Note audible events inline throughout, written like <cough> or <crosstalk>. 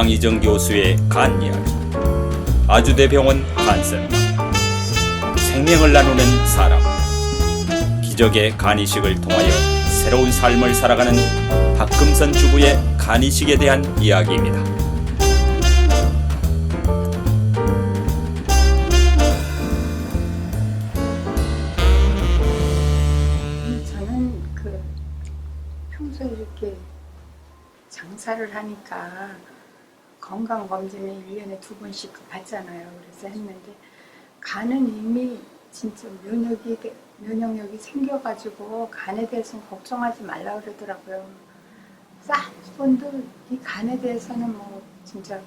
왕희정 교수의 간 이야기. 아주대병원 간센 생명을 나누는 사람. 기적의 간이식을 통하여 새로운 삶을 살아가는 박금선 주부의 간이식에 대한 이야기입니다. 그 장사를 하니까 건강검진을 1년에 두 번씩 받잖아요. 그래서 했는데 간은 이미 진짜 면역이, 돼- 면역력이 생겨가지고 간에 대해서는 걱정하지 말라 그러더라고요. 번도 이 간에 대해서는 뭐 진짜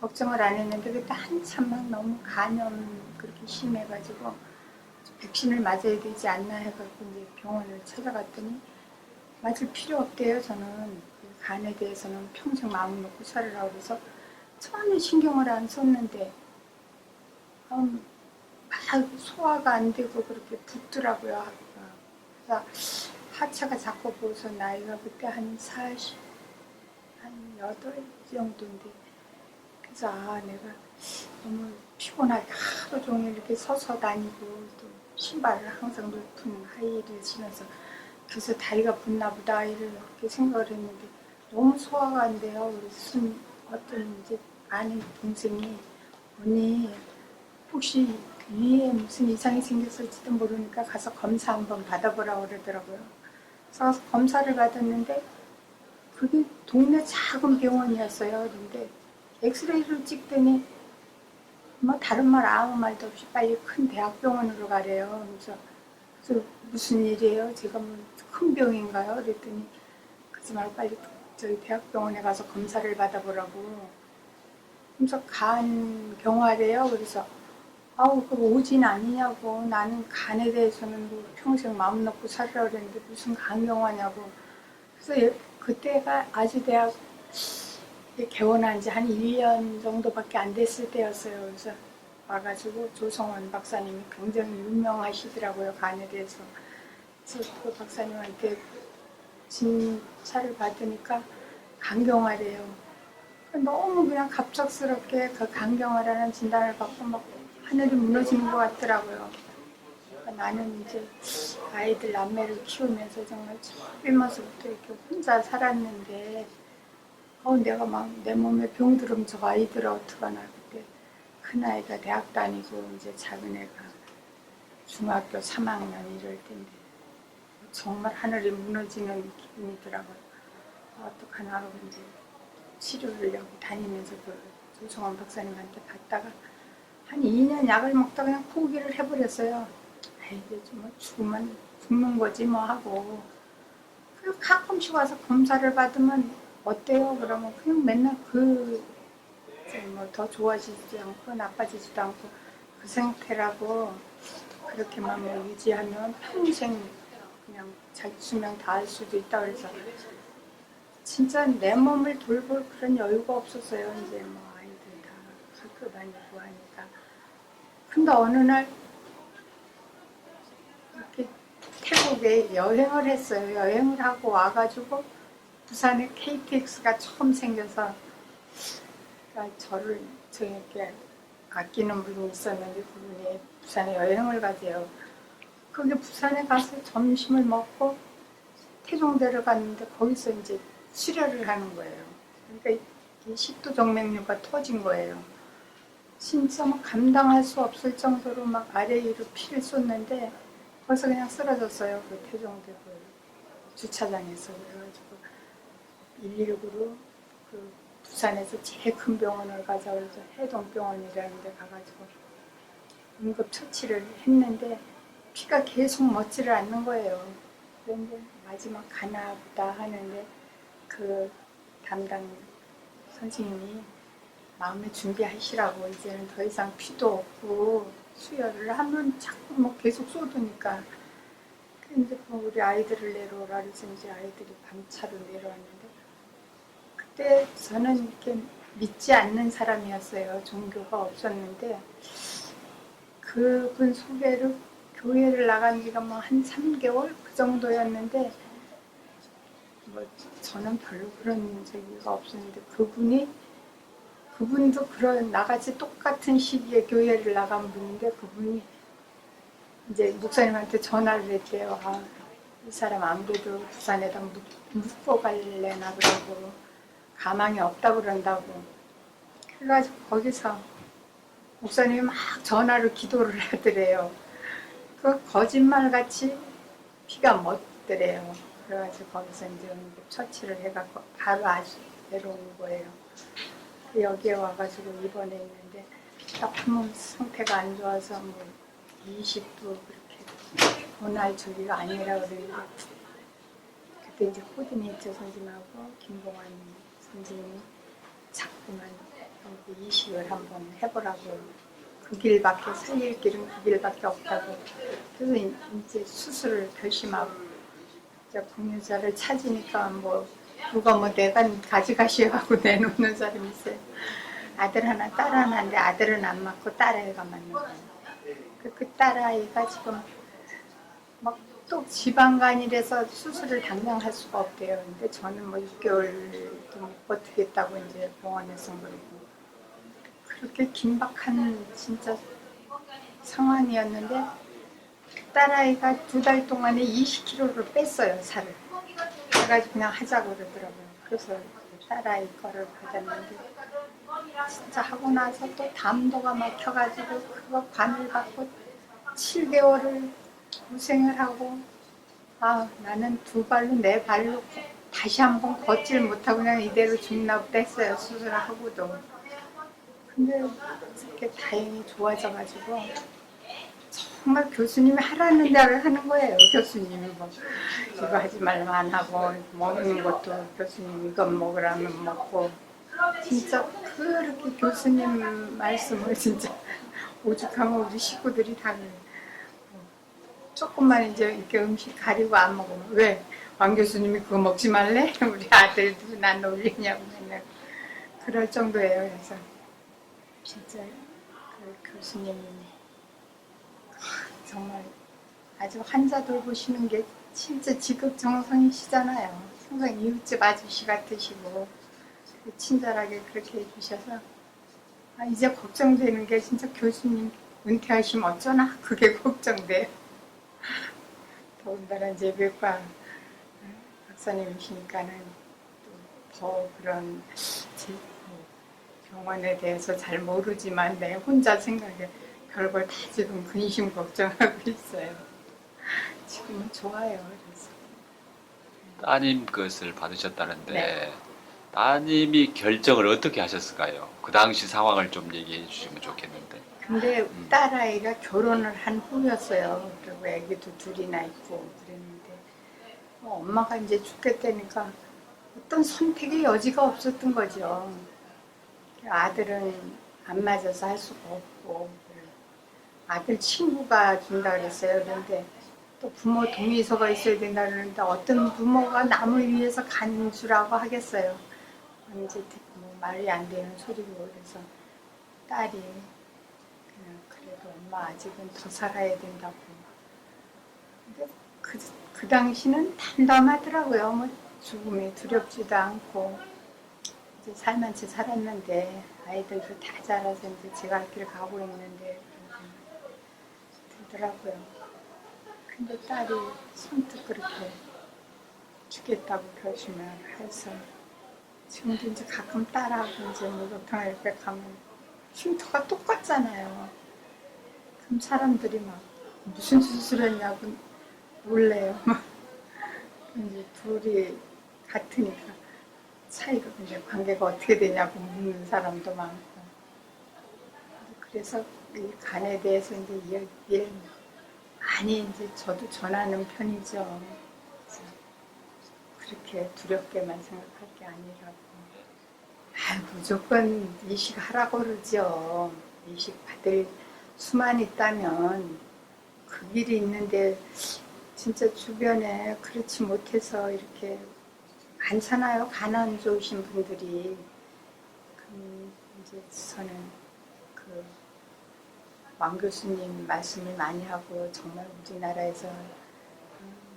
걱정을 안 했는데 그때 한참 막 너무 간염 그렇게 심해가지고 백신을 맞아야 되지 않나 해갖고 이제 병원을 찾아갔더니 맞을 필요 없대요. 저는 그 간에 대해서는 평생 마음 놓고 살으라고 그래서 전혀 신경을 안 썼는데 음, 막 소화가 안 되고 그렇게 붓더라고요. 하루가. 그래서 하체가 자꾸 보여서 나이가 그때 한 40, 한 8 정도인데 그래서 아 내가 너무 피곤하게 하루 종일 이렇게 서서 다니고 또 신발을 항상 높은 하이힐을 신어서 그래서 다리가 붓나 보다 이렇게 생각을 했는데 너무 소화가 안 돼요. 순 어떤 이제 아는 동생이 언니 혹시 위에 무슨 이상이 생겼을지도 모르니까 가서 검사 한번 받아보라고 그러더라고요. 그래서 검사를 받았는데 그게 동네 작은 병원이었어요. 근데 엑스레이를 찍더니 뭐 다른 말 아무 말도 없이 빨리 큰 대학병원으로 가래요. 그래서, 그래서 무슨 일이에요? 제가 뭐 큰 병인가요? 그랬더니 그러지 말고 빨리 저희 대학병원에 가서 검사를 받아보라고. 그래서 간 경화래요. 그래서 아우 그 오진 아니냐고 나는 간에 대해서는 뭐 평생 마음 놓고 살으라 그랬는데 무슨 간 경화냐고. 그래서 예- 그때가 아주 대학 개원한 지 한 1년 정도밖에 안 됐을 때였어요. 그래서 와가지고 조성원 박사님이 굉장히 유명하시더라고요. 간에 대해서. 그래서 그 박사님한테 진찰을 받으니까 간경화래요. 너무 그냥 갑작스럽게 그 간경화라는 진단을 받고 막 하늘이 무너지는 것 같더라고요. 나는 이제 아이들 남매를 키우면서 정말 처음에서부터 이렇게 혼자 살았는데 어, 내가 막 내 몸에 병들으면 저 아이들 어떡하나 그때 큰 아이가 대학 다니고 이제 작은 애가 중학교 3학년 이럴 때인데 정말 하늘이 무너지는 기분이더라고요. 어, 어떡하나 하고 이제 치료를 하고 다니면서 그 조성원 박사님한테 갔다가 한 2년 약을 먹다가 그냥 포기를 해버렸어요. 아이, 이제 뭐 죽으면 죽는 거지 뭐 하고. 그리고 가끔씩 와서 검사를 받으면 어때요? 그러면 그냥 맨날 그, 뭐 더 좋아지지 않고 나빠지지도 않고 그 상태라고 그렇게만 뭐 유지하면 평생 그냥 자기 수명 다 할 수도 있다 그래서 진짜 내 몸을 돌볼 그런 여유가 없었어요. 이제 뭐 아이들 다 학교 다니고 하니까. 근데 어느 날 이렇게 태국에 여행을 했어요. 여행을 하고 와가지고 부산에 KTX가 처음 생겨서 그러니까 저를 저에게 아끼는 분이 있었는데 그분이 부산에 여행을 가세요. 거기 부산에 가서 점심을 먹고 태종대를 갔는데 거기서 이제 수료를 하는 거예요. 그러니까 이 식도 정맥류가 터진 거예요. 진짜 막 감당할 수 없을 정도로 막 아래 위로 피를 쏟는데 거기서 그냥 쓰러졌어요. 그 태종대 그 주차장에서 그래가지고 119로 그 부산에서 제일 큰 병원을 가자 그래서 해동병원이라는 데 가가지고 응급 처치를 했는데 피가 계속 멎지를 않는 거예요. 그런데 마지막 가나 보다 하는데 그 담당 선생님이 마음의 준비하시라고 이제는 더 이상 피도 없고 수혈을 하면 자꾸 뭐 계속 쏟으니까 근데 뭐 우리 아이들을 내려오라 그래서 이제 아이들이 밤차로 내려왔는데 그때 저는 이렇게 믿지 않는 사람이었어요. 종교가 없었는데 그분 소개로 교회를 나간 지가 뭐 한 3개월 그 정도였는데 뭐 저는 별로 그런 저기가 없었는데 그분이 그분도 그런 나같이 똑같은 시기에 교회를 나간 분인데 그분이 이제 목사님한테 전화를 했대요. 아, 이 사람 아무래도 부산에다 묵- 묵고 갈래나 그러고 가망이 없다 그런다고. 그래가지고 거기서 목사님이 막 전화로 기도를 <laughs> 하더래요. 그 거짓말 같이 피가 멎더래요. 그래가지고 거기서 이제 처치를 해갖고 바로 아주 내려온 거예요. 여기에 와가지고 입원해 있는데 너무 상태가 안 좋아서 뭐 20도 그렇게 보날 저기가 아니라 그랬는데 그때 이제 코디네이터 선생님하고 김봉환 선생님이 자꾸만 여기 이식을 한번 해보라고 그 길밖에 살릴 길은 그 길밖에 없다고 그래서 이제 수술을 결심하고 이제 공유자를 찾으니까 뭐 누가 뭐 내가 가져가시오 하고 <laughs> 내놓는 사람이 있어요. 아들 하나 딸 하나인데 아들은 안 맞고 딸아이가 맞는 거예요. 그, 그 딸아이가 지금 막 또 지방간이라서 수술을 당장 할 수가 없대요. 근데 저는 뭐 6개월도 못 버티겠다고 이제 병원에서 그러고 그렇게 긴박한 진짜 상황이었는데 그 딸아이가 두 달 동안에 20kg를 뺐어요 살을. 그래가지고 그냥 하자고 그러더라고요. 그래서 그 딸아이 거를 받았는데 진짜 하고 나서 또 담도가 막혀가지고 그거 관을 받고 7개월을 고생을 하고 아 나는 두 발로 네 발로 다시 한번 걷질 못하고 그냥 이대로 죽나 보다 했어요 수술을 하고도 근데 이렇게 다행히 좋아져가지고 정말 교수님이 하라는 대로 하는 거예요 교수님이 뭐 이거 하지 안 하고 먹는 것도 교수님 이건 먹으라면 먹고 진짜 그렇게 교수님 말씀을 진짜 오죽하면 우리 식구들이 다. 조금만 이제 이렇게 음식 가리고 안 먹으면 왜? 왕 교수님이 그거 먹지 말래? <laughs> 우리 아들도 난 놀리냐고 맨날 그럴 정도예요. 그래서 진짜 그 교수님이 정말 아주 환자 돌보시는 게 진짜 지극 정성이시잖아요. 항상 이웃집 아저씨 같으시고 친절하게 그렇게 해주셔서 아, 이제 걱정되는 게 진짜 교수님 은퇴하시면 어쩌나 그게 걱정돼요. 더군다나 이제 외과 박사님이시니까는 또 더 그런 병원에 대해서 잘 모르지만 내 혼자 생각에 별걸 다 지금 근심 걱정하고 있어요. 지금은 좋아요. 그래서 따님 것을 받으셨다는데 네. 따님이 결정을 어떻게 하셨을까요? 그 당시 상황을 좀 얘기해 주시면 좋겠는데. 근데 딸아이가 결혼을 한 후였어요. 그리고 애기도 둘이나 있고 그랬는데 어, 엄마가 이제 죽겠다니까 어떤 선택의 여지가 없었던 거죠. 아들은 안 맞아서 할 수가 없고 아들 친구가 준다 그랬어요. 그런데 또 부모 동의서가 있어야 된다 그러는데 어떤 부모가 남을 위해서 간 주라고 하겠어요. 이제 뭐 말이 안 되는 소리고 그래서 딸이 그래도 엄마 아직은 더 살아야 된다고. 근데 그, 그 당시는 담담하더라고요. 뭐 죽음이 두렵지도 않고 이제 살만치 살았는데 아이들도 다 자라서 이제 제가 할 길을 가고 있는데 들더라고요. 근데 딸이 선뜻 그렇게 죽겠다고 결심을 해서 지금도 이제 가끔 딸하고 이제 목욕탕 이렇게 가면 흉터가 똑같잖아요. 그럼 사람들이 막 무슨 수술했냐고 놀래요. 막 <laughs> 이제 둘이 같으니까 차이가 이제 관계가 어떻게 되냐고 묻는 사람도 많고 그래서 이 간에 대해서 이제 이야기를 많이 이제 저도 전하는 편이죠. 그렇게 두렵게만 생각할 게 아니라고. 아, 무조건 이식하라고 그러죠. 이식 받을 수만 있다면 그 길이 있는데 진짜 주변에 그렇지 못해서 이렇게 많잖아요. 가난 좋으신 분들이. 그럼 이제 저는 그 왕 교수님 말씀을 많이 하고 정말 우리나라에서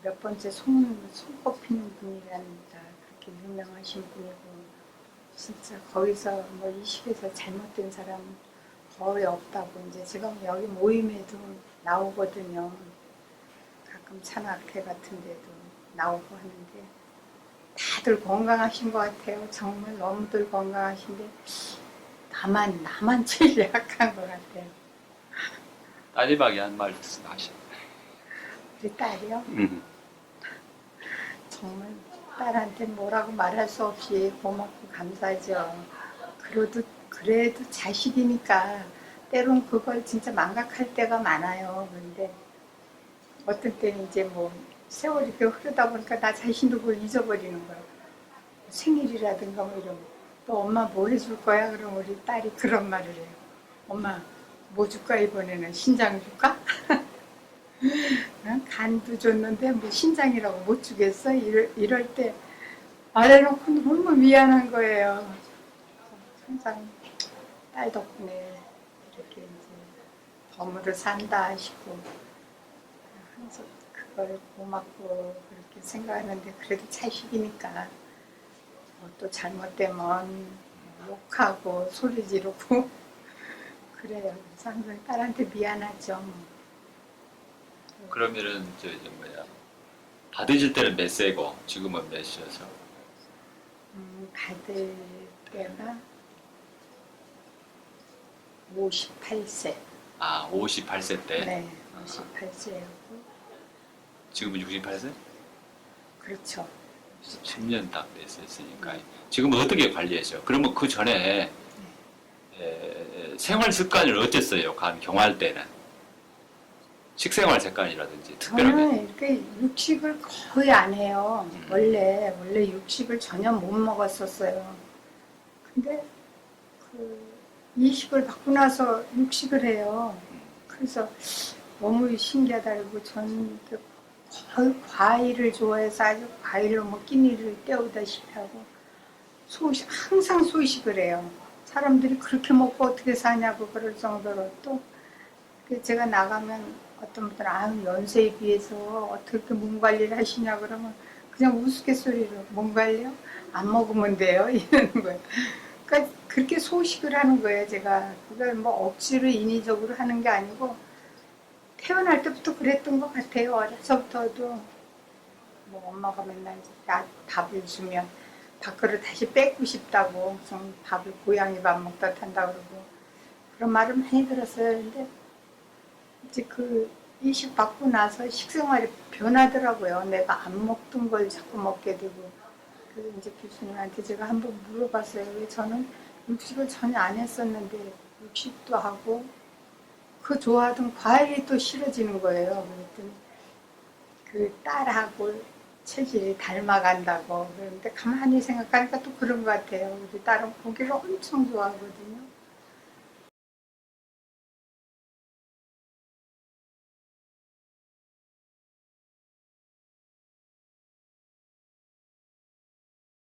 몇 번째 손, 손꼽히는 분이란다. 그렇게 유명하신 분이고 진짜 거기서 뭐 이식에서 잘못된 사람 거의 없다고 이제 지금 여기 모임에도 나오거든요. 가끔 찬학회 같은 데도 나오고 하는데 다들 건강하신 것 같아요. 정말 너무들 건강하신데 나만 나만 제일 약한 것 같아요. 따님에게 한 말씀 하시. 우리 딸이요. 음. 정말 딸한테 뭐라고 말할 수 없이 고맙고 감사하죠. 그래도 그래도 자식이니까 때론 그걸 진짜 망각할 때가 많아요. 그런데 어떤 때는 이제 뭐 세월이 이렇게 흐르다 보니까 나 자신도 그걸 잊어버리는 거예요. 생일이라든가 뭐 이러면 또 엄마 뭐 해줄 거야? 그럼 우리 딸이 그런 말을 해요. 엄마 뭐 줄까 이번에는 신장 줄까? <laughs> 응? 간도 줬는데 뭐 신장이라고 못 주겠어? 이럴, 이럴 때 말해놓고 너무 미안한 거예요. 항상 딸 덕분에 이렇게 이제 덤으로 산다 싶고 항상 그 걸 고맙고 그렇게 생각하는데 그래도 자식이니까 뭐또 잘못되면 욕하고 소리 지르고 <laughs> 그래요. 그래서 항상 딸한테 미안하죠. 뭐. 그러면은 저 이제 뭐야 받으실 때는 몇 세고 지금은 몇이어서 음, 받을 때가 58세. 아 58세 때 네, 58세였고, 지금은 68세? 그렇죠. 10년 딱 됐으니까 지금은 어떻게 관리하셔? 그러면 그 전에 에, 생활 습관을 어땠어요? 간 경할 때는 식생활 습관이라든지 특별하게 저는 이렇게 육식을 거의 안 해요. 음. 원래, 원래 육식을 전혀 못 먹었었어요. 근데 그 이식을 받고 나서 육식을 해요. 그래서 너무 신기하다 그리고 저는 이렇게 과일을 좋아해서 아주 과일로 뭐 끼니를 때우다시피 하고 소식 항상 소식을 해요. 사람들이 그렇게 먹고 어떻게 사냐고 그럴 정도로 또그 제가 나가면 어떤 분들은 아유 연세에 비해서 어떻게 몸 관리를 하시냐 그러면 그냥 우스갯소리로 몸 관리요? 안 먹으면 돼요 <laughs> 이러는 거예요. 그러니까 그렇게 소식을 하는 거예요 제가 그걸 뭐 억지로 인위적으로 하는 게 아니고 태어날 때부터 그랬던 것 같아요 어려서부터도 뭐 엄마가 맨날 나 밥을 주면 밥그릇 다시 뺏고 싶다고 좀 밥을 고양이 밥 먹다 한다 그러고 그런 말을 많이 들었어요 근데 이제 그 이식 받고 나서 식생활이 변하더라고요. 내가 안 먹던 걸 자꾸 먹게 되고. 그래서 이제 교수님한테 제가 한번 물어봤어요. 왜 저는 육식을 전혀 안 했었는데 육식도 하고 그 좋아하던 과일이 또 싫어지는 거예요. 그랬더니 그 딸하고 체질이 닮아간다고 그러는데 가만히 생각하니까 또 그런 것 같아요. 우리 딸은 고기를 엄청 좋아하거든요.